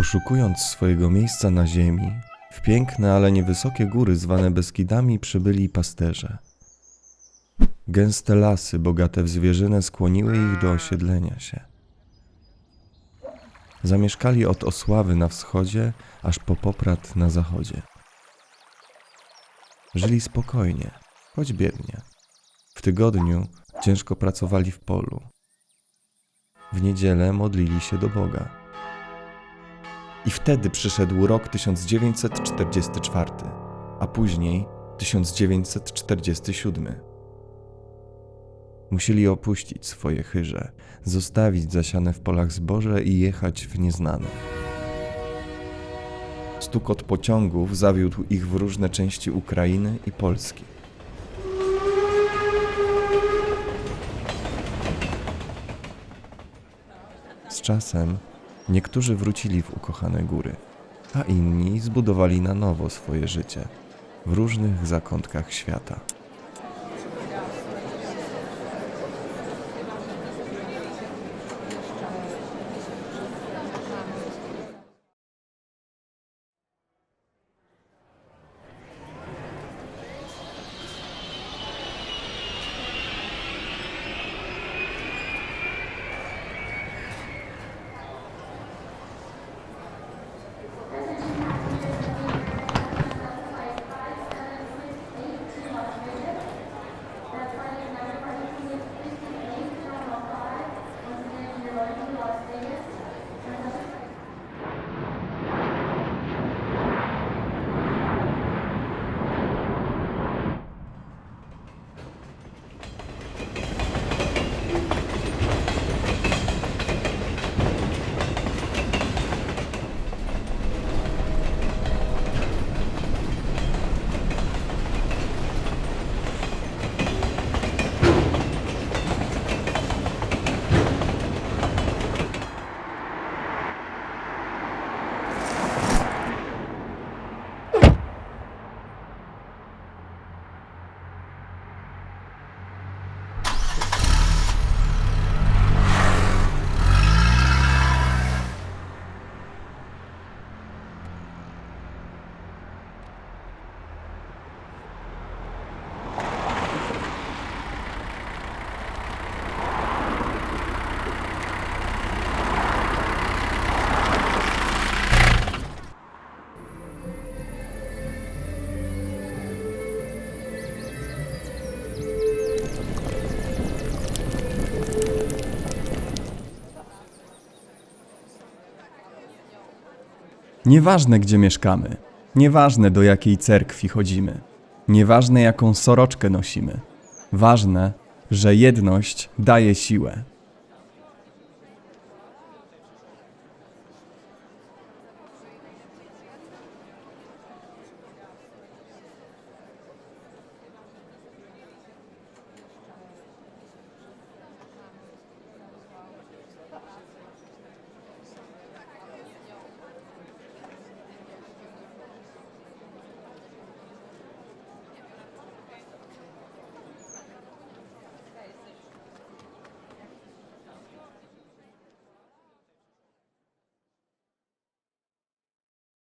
Poszukując swojego miejsca na ziemi, w piękne, ale niewysokie góry zwane Beskidami przybyli pasterze. Gęste lasy, bogate w zwierzynę, skłoniły ich do osiedlenia się. Zamieszkali od Osławy na wschodzie, aż po Poprad na zachodzie. Żyli spokojnie, choć biednie. W tygodniu ciężko pracowali w polu. W niedzielę modlili się do Boga. I wtedy przyszedł rok 1944, a później 1947. Musieli opuścić swoje chyże, zostawić zasiane w polach zboże i jechać w nieznane. Stukot pociągów zawiódł ich w różne części Ukrainy i Polski. Z czasem niektórzy wrócili w ukochane góry, a inni zbudowali na nowo swoje życie w różnych zakątkach świata. Nieważne, gdzie mieszkamy, nieważne, do jakiej cerkwi chodzimy, nieważne, jaką soroczkę nosimy, ważne, że jedność daje siłę.